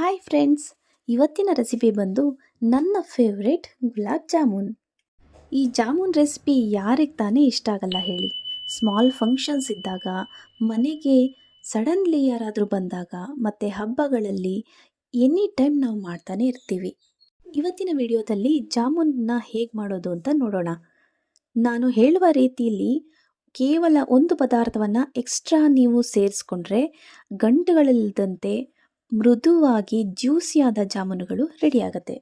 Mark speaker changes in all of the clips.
Speaker 1: Hi friends ಇವತ್ತಿನ recipe ಬಂದು ನನ್ನ ಫೇವ್ರೆಟ್ ಗುಲಾಬ್ ಜಾಮೂನ್. ಈ ಜಾಮೂನ್ ರೆಸಿಪಿ ಯಾರಿಗೆ ತಾನೇ ಇಷ್ಟ ಆಗಲ್ಲ ಹೇಳಿ. ಸ್ಮಾಲ್ ಫಂಕ್ಷನ್ಸ್ ಇದ್ದಾಗ, ಮನೆಗೆ ಸಡನ್ಲಿ ಯಾರಾದರೂ ಬಂದಾಗ, ಮತ್ತು ಹಬ್ಬಗಳಲ್ಲಿ ಎನಿ ಟೈಮ್ ನಾವು ಮಾಡ್ತಾನೆ ಇರ್ತೀವಿ. ಇವತ್ತಿನ ವಿಡಿಯೋದಲ್ಲಿ ಜಾಮೂನ್ನ ಹೇಗೆ ಮಾಡೋದು ಅಂತ ನೋಡೋಣ. ನಾನು ಹೇಳುವ ರೀತಿಯಲ್ಲಿ ಕೇವಲ ಒಂದು ಪದಾರ್ಥವನ್ನು ಎಕ್ಸ್ಟ್ರಾ ನೀವು ಸೇರಿಸ್ಕೊಂಡ್ರೆ ಗಂಟುಗಳಿಲ್ಲದಂತೆ ಮೃದುವಾಗಿ ಜ್ಯೂಸಿಯಾದ ಜಾಮೂನುಗಳು ರೆಡಿಯಾಗುತ್ತೆ.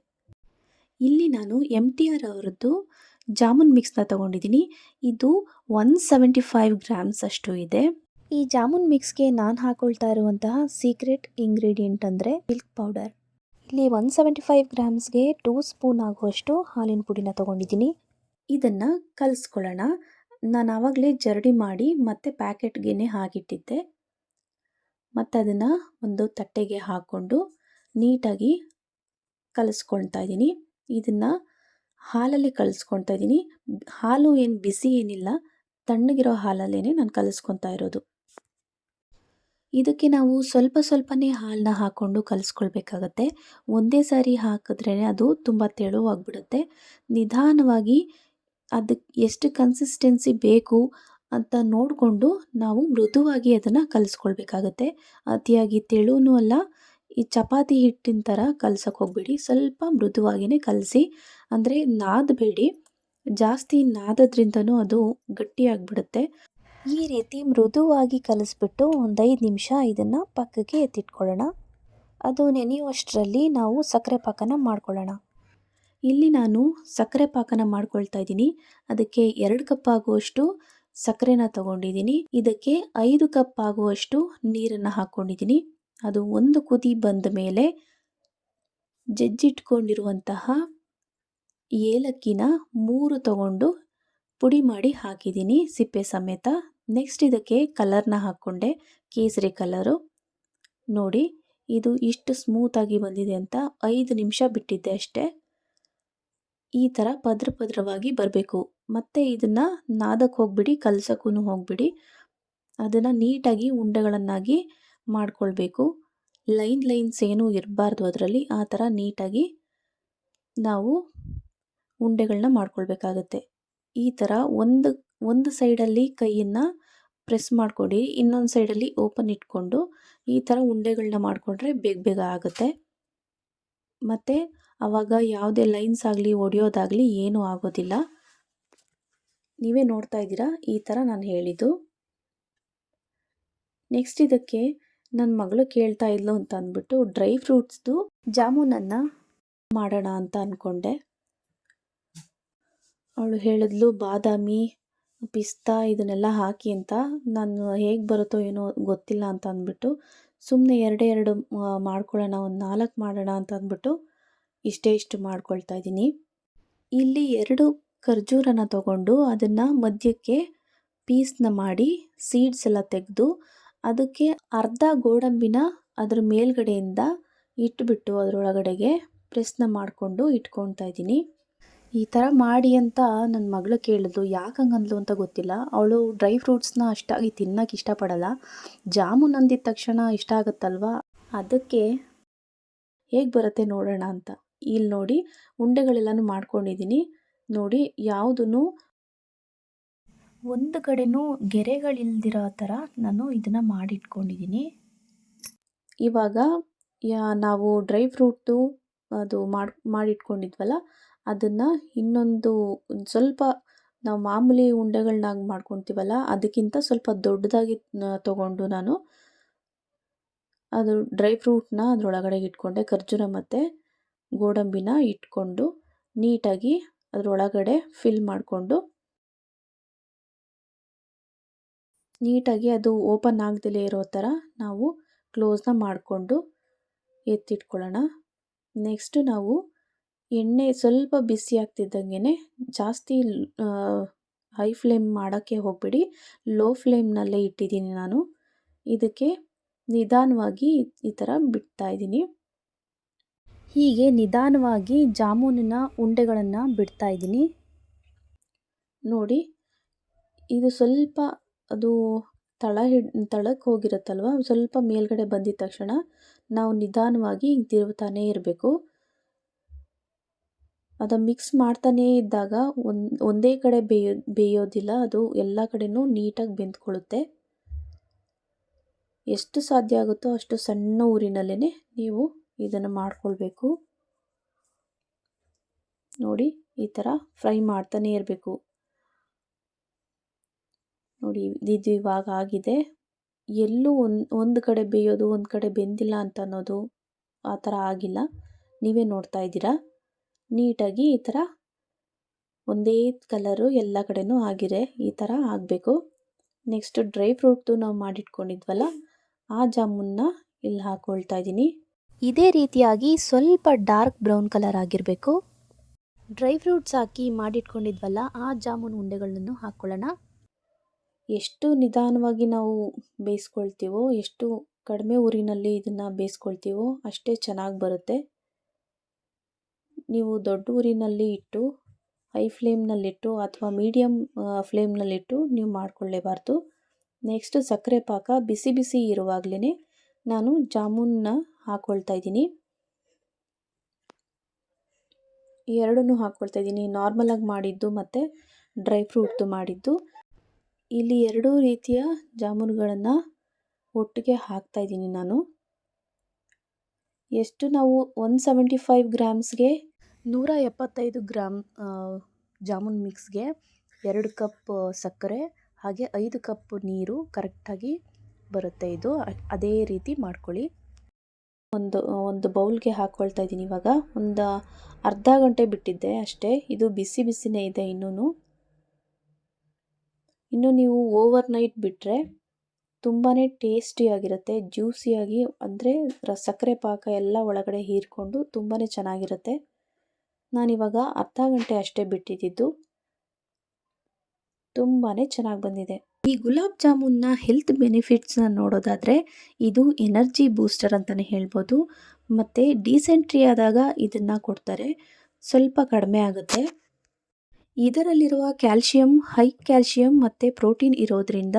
Speaker 1: ಇಲ್ಲಿ ನಾನು ಎಂ ಟಿ ಆರ್ ಅವರದ್ದು ಜಾಮೂನ್ ಮಿಕ್ಸ್ನ ತಗೊಂಡಿದ್ದೀನಿ. ಇದು ಒನ್ ಸೆವೆಂಟಿ ಫೈವ್ ಗ್ರಾಮ್ಸ್ ಅಷ್ಟು ಇದೆ. ಈ ಜಾಮೂನ್ ಮಿಕ್ಸ್ಗೆ ನಾನು ಹಾಕೊಳ್ತಾ ಇರುವಂತಹ ಸೀಕ್ರೆಟ್ ಇಂಗ್ರೀಡಿಯೆಂಟ್ ಅಂದರೆ ಮಿಲ್ಕ್ ಪೌಡರ್ ಇಲ್ಲಿ ಒನ್ ಸೆವೆಂಟಿ ಫೈವ್ ಗ್ರಾಮ್ಸ್ಗೆ ಟೂ ಸ್ಪೂನ್ ಆಗುವಷ್ಟು ಹಾಲಿನ ಪುಡಿನ ತೊಗೊಂಡಿದ್ದೀನಿ. ಇದನ್ನು ಕಲಿಸ್ಕೊಳ್ಳೋಣ. ನಾನು ಆವಾಗಲೇ ಜರಡಿ ಮಾಡಿ ಮತ್ತೆ ಪ್ಯಾಕೆಟ್ಗೆ ಹಾಕಿಟ್ಟಿದ್ದೆ. ಮತ್ತು ಅದನ್ನು ಒಂದು ತಟ್ಟೆಗೆ ಹಾಕ್ಕೊಂಡು ನೀಟಾಗಿ ಕಲಿಸ್ಕೊಳ್ತಾ ಇದ್ದೀನಿ. ಇದನ್ನು ಹಾಲಲ್ಲಿ ಕಲಿಸ್ಕೊಳ್ತಾ ಇದ್ದೀನಿ. ಹಾಲು ಏನು ಬಿಸಿ ಏನಿಲ್ಲ, ತಣ್ಣಗಿರೋ ಹಾಲಲ್ಲೇ ನಾನು ಕಲಿಸ್ಕೊತಾ ಇರೋದು. ಇದಕ್ಕೆ ನಾವು ಸ್ವಲ್ಪ ಸ್ವಲ್ಪನೇ ಹಾಲನ್ನ ಹಾಕ್ಕೊಂಡು ಕಲಿಸ್ಕೊಳ್ಬೇಕಾಗತ್ತೆ. ಒಂದೇ ಸಾರಿ ಹಾಕಿದ್ರೇ ಅದು ತುಂಬ ತೆಳುವಾಗ್ಬಿಡುತ್ತೆ. ನಿಧಾನವಾಗಿ ಅದಕ್ಕೆ ಎಷ್ಟು ಕನ್ಸಿಸ್ಟೆನ್ಸಿ ಬೇಕು ಅಂತ ನೋಡಿಕೊಂಡು ನಾವು ಮೃದುವಾಗಿ ಅದನ್ನು ಕಲಿಸ್ಕೊಳ್ಬೇಕಾಗತ್ತೆ. ಅತಿಯಾಗಿ ತೆಳುವೂ ಅಲ್ಲ, ಈ ಚಪಾತಿ ಹಿಟ್ಟಿನ ಥರ ಕಲ್ಸಕ್ಕೆ ಹೋಗ್ಬೇಡಿ. ಸ್ವಲ್ಪ ಮೃದುವಾಗಿಯೇ ಕಲಸಿ, ಅಂದರೆ ನಾದಬೇಡಿ. ಜಾಸ್ತಿ ನಾದದ್ರಿಂದನೂ ಅದು ಗಟ್ಟಿಯಾಗಿಬಿಡುತ್ತೆ ಈ ರೀತಿ ಮೃದುವಾಗಿ ಕಲಿಸ್ಬಿಟ್ಟು ಒಂದು ಐದು ನಿಮಿಷ ಇದನ್ನು ಪಕ್ಕಕ್ಕೆ ಎತ್ತಿಟ್ಕೊಳ್ಳೋಣ. ಅದು ನೆನೆಯುವಷ್ಟರಲ್ಲಿ ನಾವು ಸಕ್ಕರೆ ಪಾಕನ ಮಾಡ್ಕೊಳ್ಳೋಣ. ಇಲ್ಲಿ ನಾನು ಸಕ್ಕರೆ ಪಾಕನ ಮಾಡ್ಕೊಳ್ತಾ ಇದ್ದೀನಿ. ಅದಕ್ಕೆ ಎರಡು ಕಪ್ ಆಗುವಷ್ಟು ಸಕ್ಕರೆನ ತಗೊಂಡಿದ್ದೀನಿ. ಇದಕ್ಕೆ ಐದು ಕಪ್ ಆಗುವಷ್ಟು ನೀರನ್ನು ಹಾಕ್ಕೊಂಡಿದ್ದೀನಿ ಅದು ಒಂದು ಕುದಿ ಬಂದ ಮೇಲೆ ಜಜ್ಜಿಟ್ಕೊಂಡಿರುವಂತಹ ಏಲಕ್ಕಿನ ಮೂರು ತಗೊಂಡು ಪುಡಿ ಮಾಡಿ ಹಾಕಿದ್ದೀನಿ ಸಿಪ್ಪೆ ಸಮೇತ. ನೆಕ್ಸ್ಟ್ ಇದಕ್ಕೆ ಕಲರ್ನ ಹಾಕ್ಕೊಂಡೆ. ಕೇಸರಿ ಕಲರು. ನೋಡಿ, ಇದು ಇಷ್ಟು ಸ್ಮೂತಾಗಿ ಬಂದಿದೆ ಅಂತ ಐದು ನಿಮಿಷ ಬಿಟ್ಟಿದ್ದೆ ಅಷ್ಟೇ. ಈ ಥರ ಪದ್ರ ಪದ್ರವಾಗಿ ಬರಬೇಕು. ಮತ್ತು ಇದನ್ನು ನಾದಕ್ಕೆ ಹೋಗ್ಬಿಡಿ ಕಲ್ಸಕ್ಕೂ ಹೋಗ್ಬಿಡಿ. ಅದನ್ನು ನೀಟಾಗಿ ಉಂಡೆಗಳನ್ನಾಗಿ ಮಾಡಿಕೊಳ್ಬೇಕು. ಲೈನ್ ಲೈನ್ಸ್ ಏನೂ ಇರಬಾರ್ದು ಅದರಲ್ಲಿ, ಆ ಥರ ನೀಟಾಗಿ ನಾವು ಉಂಡೆಗಳನ್ನ ಮಾಡ್ಕೊಳ್ಬೇಕಾಗತ್ತೆ. ಈ ಥರ ಒಂದು ಒಂದು ಸೈಡಲ್ಲಿ ಕೈಯನ್ನು ಪ್ರೆಸ್ ಮಾಡಿಕೊಡಿ, ಇನ್ನೊಂದು ಸೈಡಲ್ಲಿ ಓಪನ್ ಇಟ್ಕೊಂಡು ಈ ಥರ ಉಂಡೆಗಳನ್ನ ಮಾಡಿಕೊಂಡ್ರೆ ಬೇಗ ಬೇಗ ಆಗುತ್ತೆ. ಮತ್ತು ಆವಾಗ ಯಾವುದೇ ಲೈನ್ಸ್ ಆಗಲಿ, ಒಡೆಯೋದಾಗಲಿ ಏನೂ ಆಗೋದಿಲ್ಲ. ನೀವೇ ನೋಡ್ತಾ ಇದ್ದೀರಾ? ಈ ಥರ ನಾನು ಹೇಳಿದ್ದು. ನೆಕ್ಸ್ಟ್ ಇದಕ್ಕೆ ನನ್ನ ಮಗಳು ಕೇಳ್ತಾ ಇದ್ಲು ಅಂತ ಅಂದ್ಬಿಟ್ಟು ಡ್ರೈ ಫ್ರೂಟ್ಸ್ದು ಜಾಮೂನನ್ನು ಮಾಡೋಣ ಅಂತ ಅಂದ್ಕೊಂಡೆ ಅವಳು ಹೇಳಿದ್ಲು, ಬಾದಾಮಿ, ಪಿಸ್ತಾ ಇದನ್ನೆಲ್ಲ ಹಾಕಿ ಅಂತ. ನಾನು ಹೇಗೆ ಬರುತ್ತೋ ಏನೋ ಗೊತ್ತಿಲ್ಲ ಅಂತ ಅಂದ್ಬಿಟ್ಟು ಸುಮ್ಮನೆ ಎರಡೇ ಎರಡು ಮಾಡ್ಕೊಳ್ಳೋಣ, ಒಂದು ನಾಲ್ಕು ಮಾಡೋಣ ಅಂತ ಅಂದ್ಬಿಟ್ಟು ಇಷ್ಟೇ ಇಷ್ಟು ಮಾಡ್ಕೊಳ್ತಾ ಇದ್ದೀನಿ. ಇಲ್ಲಿ ಎರಡು ಖರ್ಜೂರನ ತಗೊಂಡು ಅದನ್ನು ಮಧ್ಯಕ್ಕೆ ಪೀಸ್ನ ಮಾಡಿ ಸೀಡ್ಸ್ ಎಲ್ಲ ತೆಗೆದು ಅದಕ್ಕೆ ಅರ್ಧ ಗೋಡಂಬಿನ ಅದ್ರ ಮೇಲ್ಗಡೆಯಿಂದ ಇಟ್ಬಿಟ್ಟು ಅದರೊಳಗಡೆಗೆ ಪ್ರೆಸ್ನ ಮಾಡಿಕೊಂಡು ಇಟ್ಕೊಳ್ತಾ ಇದ್ದೀನಿ. ಈ ಥರ ಮಾಡಿ ಅಂತ ನನ್ನ ಮಗಳು ಕೇಳಿದ್ಲು. ಯಾಕೆ ಹಂಗಂದ್ಲು ಅಂತ ಗೊತ್ತಿಲ್ಲ. ಅವಳು ಡ್ರೈ ಫ್ರೂಟ್ಸ್ನ ಅಷ್ಟಾಗಿ ತಿನ್ನೋಕೆ ಇಷ್ಟಪಡಲ್ಲ. ಜಾಮೂನ್ ಅಂದಿದ ತಕ್ಷಣ ಇಷ್ಟ ಆಗುತ್ತಲ್ವ? ಅದಕ್ಕೆ ಹೇಗೆ ಬರುತ್ತೆ ನೋಡೋಣ ಅಂತ. ಇಲ್ಲಿ ನೋಡಿ ಉಂಡೆಗಳೆಲ್ಲನೂ ಮಾಡ್ಕೊಂಡಿದ್ದೀನಿ ನೋಡಿ ಯಾವುದೂ ಒಂದು ಕಡೆನೂ ಗೆರೆಗಳಿಲ್ದಿರೋ ಥರ ನಾನು ಇದನ್ನು ಮಾಡಿಟ್ಕೊಂಡಿದ್ದೀನಿ. ಇವಾಗ ಯಾ ನಾವು ಡ್ರೈ ಫ್ರೂಟು ಅದು ಮಾಡಿ ಮಾಡಿಟ್ಕೊಂಡಿದ್ವಲ್ಲ ಅದನ್ನು ಇನ್ನೊಂದು ಸ್ವಲ್ಪ ನಾವು ಮಾಮೂಲಿ ಉಂಡೆಗಳನ್ನಾಗಿ ಮಾಡ್ಕೊತೀವಲ್ಲ ಅದಕ್ಕಿಂತ ಸ್ವಲ್ಪ ದೊಡ್ಡದಾಗಿ ತಗೊಂಡು ನಾನು ಅದು ಡ್ರೈ ಫ್ರೂಟ್ನ ಅದರೊಳಗಡೆ ಇಟ್ಕೊಂಡೆ ಖರ್ಜೂರ ಮತ್ತು ಗೋಡಂಬಿನ ಇಟ್ಕೊಂಡು ನೀಟಾಗಿ ಅದರೊಳಗಡೆ ಫಿಲ್ ಮಾಡಿಕೊಂಡು ನೀಟಾಗಿ ಅದು ಓಪನ್ ಆಗದಲೇ ಇರೋ ಥರ ನಾವು ಕ್ಲೋಸ್ನ ಮಾಡಿಕೊಂಡು ಎತ್ತಿಟ್ಕೊಳ್ಳೋಣ. ನೆಕ್ಸ್ಟು ನಾವು ಎಣ್ಣೆ ಸ್ವಲ್ಪ ಬಿಸಿ ಆಗ್ತಿದ್ದಂಗೆ ಜಾಸ್ತಿ ಹೈ ಫ್ಲೇಮ್ ಮಾಡೋಕ್ಕೆ ಹೋಗಬೇಡಿ. ಲೋ ಫ್ಲೇಮ್ನಲ್ಲೇ ಇಟ್ಟಿದ್ದೀನಿ ನಾನು. ಇದಕ್ಕೆ ನಿಧಾನವಾಗಿ ಈ ಥರ ಬಿಡ್ತಾಯಿದ್ದೀನಿ ಹೀಗೆ ನಿಧಾನವಾಗಿ ಜಾಮೂನಿನ ಉಂಡೆಗಳನ್ನು ಬಿಡ್ತಾ ಇದ್ದೀನಿ. ನೋಡಿ, ಇದು ಸ್ವಲ್ಪ ಅದು ತಳ ಹಿಡ್ ತಳಕ್ಕೆ ಹೋಗಿರುತ್ತಲ್ವ? ಸ್ವಲ್ಪ ಮೇಲ್ಗಡೆ ಬಂದಿದ ತಕ್ಷಣ ನಾವು ನಿಧಾನವಾಗಿ ಹಿಂಗೆ ತಿರುಗ್ತಾನೇ ಇರಬೇಕು. ಅದು ಮಿಕ್ಸ್ ಮಾಡ್ತಾನೇ ಇದ್ದಾಗ ಒಂದು, ಒಂದೇ ಕಡೆ ಬೇಯೋ, ಬೇಯೋದಿಲ್ಲ, ಅದು ಎಲ್ಲ ಕಡೆನೂ ನೀಟಾಗಿ ಬೆಂದ್ಕೊಳ್ಳುತ್ತೆ. ಎಷ್ಟು ಸಾಧ್ಯ ಆಗುತ್ತೋ ಅಷ್ಟು ಸಣ್ಣ ಊರಿನಲ್ಲೇ ನೀವು ಇದನ್ನು ಮಾಡ್ಕೊಳ್ಬೇಕು. ನೋಡಿ, ಈ ಥರ ಫ್ರೈ ಮಾಡ್ತಾನೇ ಇರಬೇಕು. ನೋಡಿ, ಇದು ಇವಾಗ ಆಗಿದೆ. ಎಲ್ಲೂ ಒಂದು ಒಂದು ಕಡೆ ಬೇಯೋದು, ಒಂದು ಕಡೆ ಬೆಂದಿಲ್ಲ ಅಂತ ಅನ್ನೋದು ಆ ಥರ ಆಗಿಲ್ಲ. ನೀವೇ ನೋಡ್ತಾ ಇದ್ದೀರಾ? ನೀಟಾಗಿ ಈ ಥರ ಒಂದೇ ಕಲರು ಎಲ್ಲ ಕಡೆನೂ ಆಗಿದೆ. ಈ ಥರ ಆಗಬೇಕು. ನೆಕ್ಸ್ಟ್ ಡ್ರೈ ಫ್ರೂಟ್ದು ನಾವು ಮಾಡಿಟ್ಕೊಂಡಿದ್ವಲ್ಲ, ಆ ಜಾಮೂನ್ನ ಇಲ್ಲಿ ಹಾಕ್ಕೊಳ್ತಾ ಇದ್ದೀನಿ. ಇದೇ ರೀತಿಯಾಗಿ ಸ್ವಲ್ಪ ಡಾರ್ಕ್ ಬ್ರೌನ್ ಕಲರ್ ಆಗಿರಬೇಕು. ಡ್ರೈ ಫ್ರೂಟ್ಸ್ ಹಾಕಿ ಮಾಡಿಟ್ಕೊಂಡಿದ್ವಲ್ಲ, ಆ ಜಾಮೂನ್ ಉಂಡೆಗಳನ್ನು ಹಾಕ್ಕೊಳ್ಳೋಣ ಎಷ್ಟು ನಿಧಾನವಾಗಿ ನಾವು ಬೇಯಿಸ್ಕೊಳ್ತೀವೋ, ಎಷ್ಟು ಕಡಿಮೆ ಊರಿನಲ್ಲಿ ಇದನ್ನು ಬೇಯಿಸ್ಕೊಳ್ತೀವೋ, ಅಷ್ಟೇ ಚೆನ್ನಾಗಿ ಬರುತ್ತೆ. ನೀವು ದೊಡ್ಡ ಊರಿನಲ್ಲಿ ಇಟ್ಟು, ಹೈ ಫ್ಲೇಮ್ನಲ್ಲಿಟ್ಟು ಅಥವಾ ಮೀಡಿಯಮ್ ಫ್ಲೇಮ್ನಲ್ಲಿಟ್ಟು ನೀವು ಮಾಡಿಕೊಳ್ಳೇಬಾರ್ದು. ನೆಕ್ಸ್ಟ್ ಸಕ್ಕರೆ ಪಾಕ ಬಿಸಿ ಬಿಸಿ ಇರುವಾಗಲೇ ನಾನು ಜಾಮೂನ್ನ ಹಾಕ್ಕೊಳ್ತಾ ಇದ್ದೀನಿ. ಎರಡನ್ನೂ ಹಾಕ್ಕೊಳ್ತಾ ಇದ್ದೀನಿ. ನಾರ್ಮಲಾಗಿ ಮಾಡಿದ್ದು ಮತ್ತು ಡ್ರೈ ಫ್ರೂಟ್ದು ಮಾಡಿದ್ದು. ಇಲ್ಲಿ ಎರಡೂ ರೀತಿಯ ಜಾಮೂನುಗಳನ್ನು ಒಟ್ಟಿಗೆ ಹಾಕ್ತಾ ಇದ್ದೀನಿ ನಾನು. ಎಷ್ಟು ನಾವು ಒನ್ ಸೆವೆಂಟಿ ಫೈವ್ ಗ್ರಾಮ್ಸ್ಗೆ ನೂರ ಎಪ್ಪತ್ತೈದು ಗ್ರಾಮ್ ಜಾಮೂನ್ ಮಿಕ್ಸ್ಗೆ ಎರಡು ಕಪ್ ಸಕ್ಕರೆ, ಹಾಗೆ ಐದು ಕಪ್ ನೀರು ಕರೆಕ್ಟಾಗಿ ಬರುತ್ತೆ ಇದು. ಅದೇ ರೀತಿ ಮಾಡ್ಕೊಳ್ಳಿ. ಒಂದು ಒಂದು ಬೌಲ್ಗೆ ಹಾಕ್ಕೊಳ್ತಾ ಇದ್ದೀನಿ ಇವಾಗ. ಒಂದು ಅರ್ಧ ಗಂಟೆ ಬಿಟ್ಟಿದ್ದೆ ಅಷ್ಟೇ. ಇದು ಬಿಸಿ ಬಿಸಿನೇ ಇದೆ ಇನ್ನೂ ಇನ್ನು ನೀವು ಓವರ್ ನೈಟ್ ಬಿಟ್ಟರೆ ತುಂಬಾ ಟೇಸ್ಟಿಯಾಗಿರುತ್ತೆ, ಜ್ಯೂಸಿಯಾಗಿ, ಅಂದರೆ ಸಕ್ಕರೆ ಪಾಕ ಎಲ್ಲ ಒಳಗಡೆ ಹೀರ್ಕೊಂಡು ತುಂಬಾ ಚೆನ್ನಾಗಿರುತ್ತೆ. ನಾನಿವಾಗ ಅರ್ಧ ಗಂಟೆ ಅಷ್ಟೇ ಬಿಟ್ಟಿದ್ದು. ತುಂಬಾ ಚೆನ್ನಾಗಿ ಬಂದಿದೆ. ಈ ಗುಲಾಬ್ ಜಾಮೂನ್ನ ಹೆಲ್ತ್ ಬೆನಿಫಿಟ್ಸ್ನ ನೋಡೋದಾದರೆ ಇದು ಎನರ್ಜಿ ಬೂಸ್ಟರ್ ಅಂತಲೇ ಹೇಳ್ಬೋದು. ಮತ್ತು ಡೀಸೆಂಟ್ರಿ ಆದಾಗ ಇದನ್ನು ಕೊಡ್ತಾರೆ. ಸ್ವಲ್ಪ ಕಡಿಮೆ ಆಗುತ್ತೆ. ಇದರಲ್ಲಿರುವ ಕ್ಯಾಲ್ಶಿಯಂ ಹೈ ಕ್ಯಾಲ್ಶಿಯಂ ಮತ್ತು ಪ್ರೋಟೀನ್ ಇರೋದ್ರಿಂದ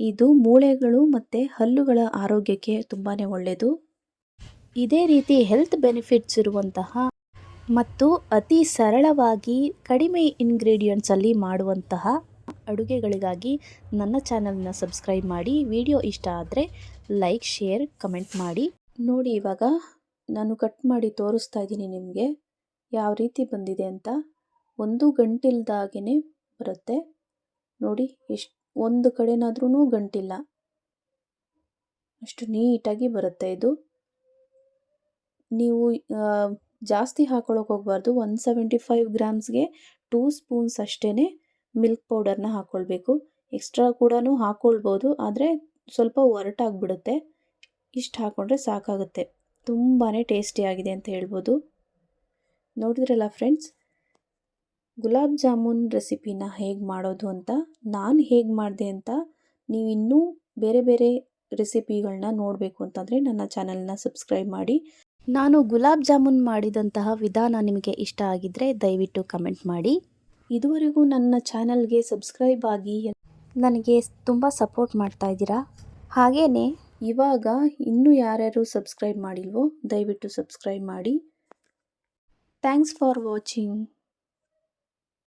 Speaker 1: ಇದು ಮೂಳೆಗಳು ಮತ್ತು ಹಲ್ಲುಗಳ ಆರೋಗ್ಯಕ್ಕೆ ತುಂಬಾ ಒಳ್ಳೆಯದು ಇದೇ ರೀತಿ ಹೆಲ್ತ್ ಬೆನಿಫಿಟ್ಸ್ ಇರುವಂತಹ ಮತ್ತು ಅತಿ ಸರಳವಾಗಿ ಕಡಿಮೆ ಇಂಗ್ರೀಡಿಯೆಂಟ್ಸಲ್ಲಿ ಮಾಡುವಂತಹ ಅಡುಗೆಗಳಿಗಾಗಿ ನನ್ನ ಚಾನಲ್ನ ಸಬ್ಸ್ಕ್ರೈಬ್ ಮಾಡಿ. ವಿಡಿಯೋ ಇಷ್ಟ ಆದರೆ ಲೈಕ್, ಶೇರ್, ಕಮೆಂಟ್ ಮಾಡಿ. ನೋಡಿ, ಇವಾಗ ನಾನು ಕಟ್ ಮಾಡಿ ತೋರಿಸ್ತಾ ಇದ್ದೀನಿ ನಿಮಗೆ ಯಾವ ರೀತಿ ಬಂದಿದೆ ಅಂತ. ಒಂದು ಗಂಟಿಲ್ದಾಗೇ ಬರುತ್ತೆ. ನೋಡಿ ಎಷ್ಟು ಒಂದು ಕಡೆನಾದ್ರೂ ಗಂಟಿಲ್ಲ. ಅಷ್ಟು ನೀಟಾಗಿ ಬರುತ್ತೆ ಇದು. ನೀವು ಜಾಸ್ತಿ ಹಾಕೊಳ್ಳೋಕೆ ಹೋಗಬಾರ್ದು. ಒನ್ ಸೆವೆಂಟಿ ಫೈವ್ ಗ್ರಾಮ್ಸ್ಗೆ ಟೂ ಸ್ಪೂನ್ಸ್ ಅಷ್ಟೇ ಮಿಲ್ಕ್ ಪೌಡರ್ನ ಹಾಕ್ಕೊಳ್ಬೇಕು ಎಕ್ಸ್ಟ್ರಾ ಕೂಡ ಹಾಕ್ಕೊಳ್ಬೋದು ಆದರೆ ಸ್ವಲ್ಪ ಒರಟಾಗಿಬಿಡುತ್ತೆ. ಇಷ್ಟು ಹಾಕ್ಕೊಂಡ್ರೆ ಸಾಕಾಗುತ್ತೆ. ತುಂಬಾ ಟೇಸ್ಟಿಯಾಗಿದೆ ಅಂತ ಹೇಳ್ಬೋದು. ನೋಡಿದ್ರಲ್ಲ ಫ್ರೆಂಡ್ಸ್, ಗುಲಾಬ್ ಜಾಮೂನ್ ರೆಸಿಪಿನ ಹೇಗೆ ಮಾಡೋದು ಅಂತ, ನಾನು ಹೇಗೆ ಮಾಡಿದೆ ಅಂತ ನೀವು ಇನ್ನೂ ಬೇರೆ ಬೇರೆ ರೆಸಿಪಿಗಳನ್ನ ನೋಡಬೇಕು ಅಂತಂದರೆ ನನ್ನ ಚಾನಲ್ನ ಸಬ್ಸ್ಕ್ರೈಬ್ ಮಾಡಿ. ನಾನು ಗುಲಾಬ್ ಜಾಮೂನ್ ಮಾಡಿದಂತಹ ವಿಧಾನ ನಿಮಗೆ ಇಷ್ಟ ಆಗಿದ್ದರೆ ದಯವಿಟ್ಟು ಕಮೆಂಟ್ ಮಾಡಿ. ಇದುವರೆಗೂ ನನ್ನ ಚಾನಲ್ಗೆ ಸಬ್ಸ್ಕ್ರೈಬ್ ಆಗಿ ನನಗೆ ತುಂಬ ಸಪೋರ್ಟ್ ಮಾಡ್ತಾ ಇದ್ದೀರಾ? ಹಾಗೆಯೇ ಇವಾಗ ಇನ್ನೂ ಯಾರ್ಯಾರು ಸಬ್ಸ್ಕ್ರೈಬ್ ಮಾಡಿಲ್ವೋ, ದಯವಿಟ್ಟು ಸಬ್ಸ್ಕ್ರೈಬ್ ಮಾಡಿ. Thanks for watching.